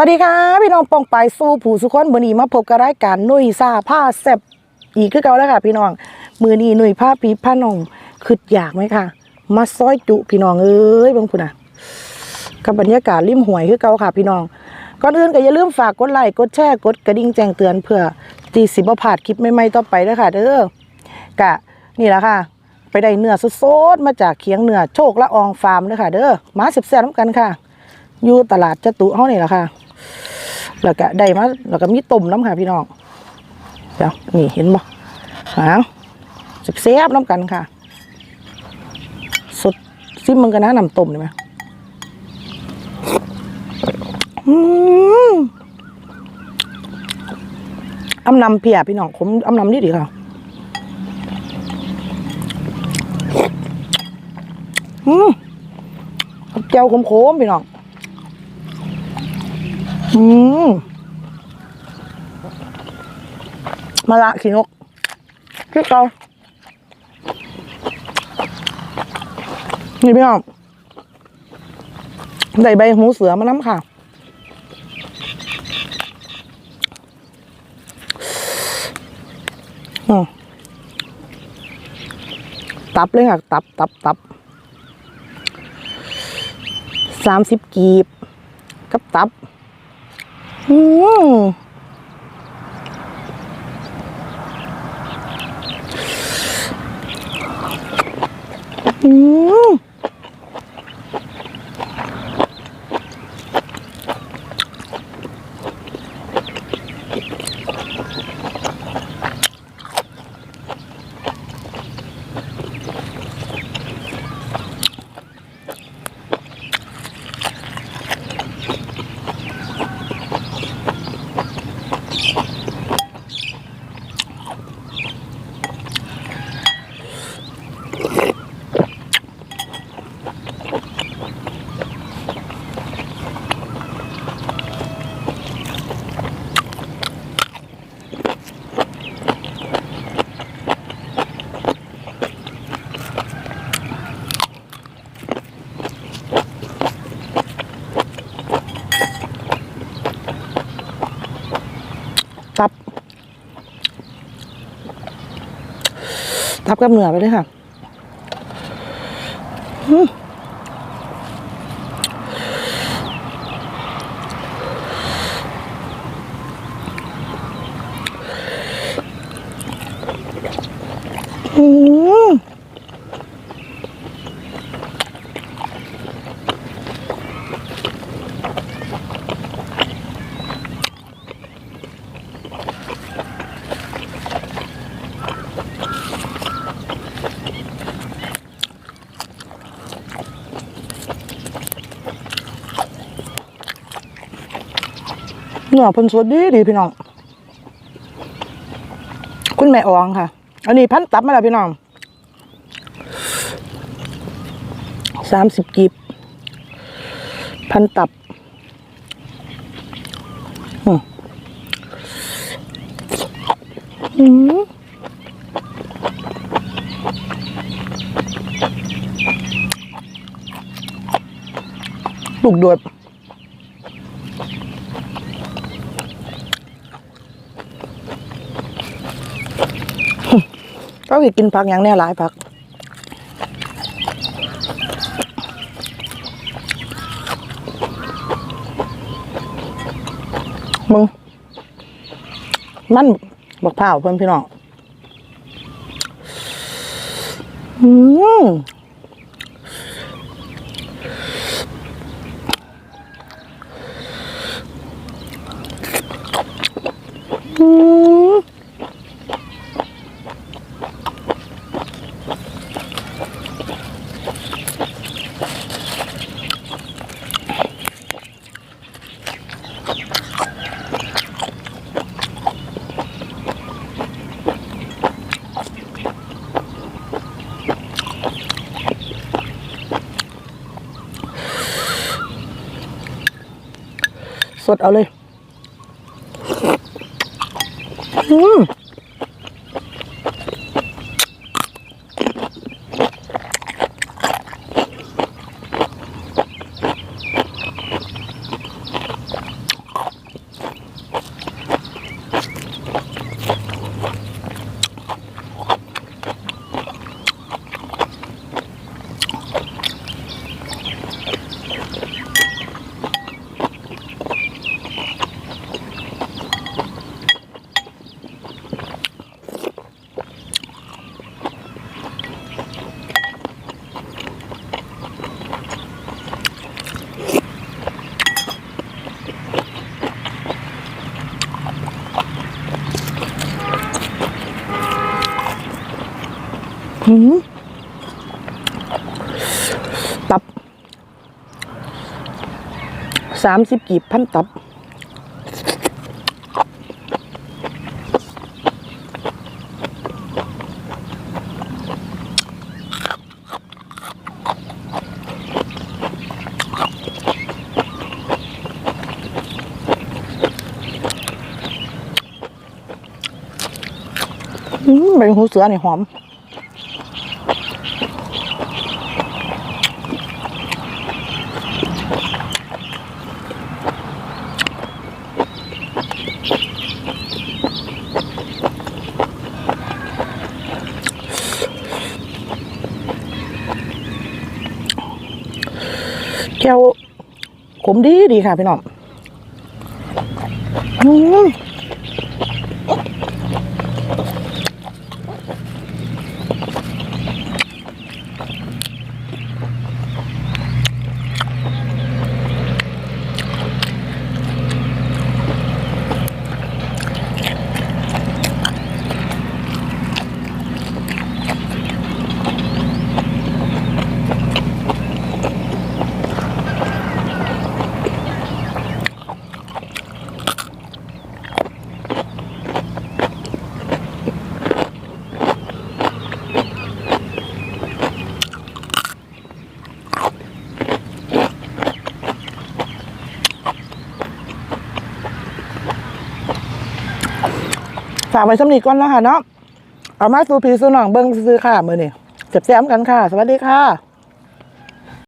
วัสดีค่ะ พี่น้องปองไปสู้ผู้สุขคนมือนีมาพบกับรายการนุ่ยซาผ้าแซบอีกคือเก่าแล้วค่ะ พี่น้องมือนีหนุ่ยผ้าปีผ้าน้องคืดอยากไหมค่ะ มาซอยจุพี่น้องเอ้ยบางพุ่นอะกับบรรยากาศริมห้วยคือเก่าค่ะ พี่น้องก่อนอื่นก็อย่าลืมฝากกดไลค์กดแชร์กดกระดิ่งแจ้งเตือนเพื่อจีสิบพลาดคลิปใหม่ๆต่อไปด้อค่ะเด้อกะนี่แหละค่ะ ไปได้เนื้อสดๆมาจากเคียงเนื้อโชคละอองฟาร์มเด้อค่ะ เด้อมาสิบแซ่บน้ำกันค่ะอยู่ตลาดจตุเฮานี่แหละค่ะ แล้วก็ได้มาแล้วก็มีต้มน้ำค่ะพี่น้องเดี๋ยวนี่เห็นบ่หาวสิบเสียบน้ำกันค่ะ สดซิมมึงกันนะน้ำต้มได้ไหมอืมอำนำเพียพี่น้องผมอำนำนี่ดีค่ะอืมเจียวขมๆพี่น้อง อืมมาละขี้นกคือเกานี่พี่น้องได้ใบหูเสือมาน้ำค่ะอืมตับเลยค่ะ ตับ ตับ ตับ สามสิบกีบ กับตับ อืมอื ทับกับเนื้อไปเลยค่ะอืมอืม เนื้อพิ่นสดดีดีพี่น้อง คุณแม่อองค่ะ อันนี้พันตับมาแล้วพี่น้องสามสิบกีบพันตับอืมลูกโดด ก็คือกินผักอย่างแน่หลายผักมึงมันบักเผาเพื่อนพี่น้องอืม สดเอาเลย อืม ตับสามสิบกีบพันตับอืมใบหูเสือนี่หอม แก้ วขมดีดีค่ะพี่น้องากไว้สำนีก่อนแล้วค่ะเนาะเอามาสู่พีสู่น้องเบิ้งซื้อค่ะมือนี่เจ็บแซมกันค่ะ สวัสดีค่ะ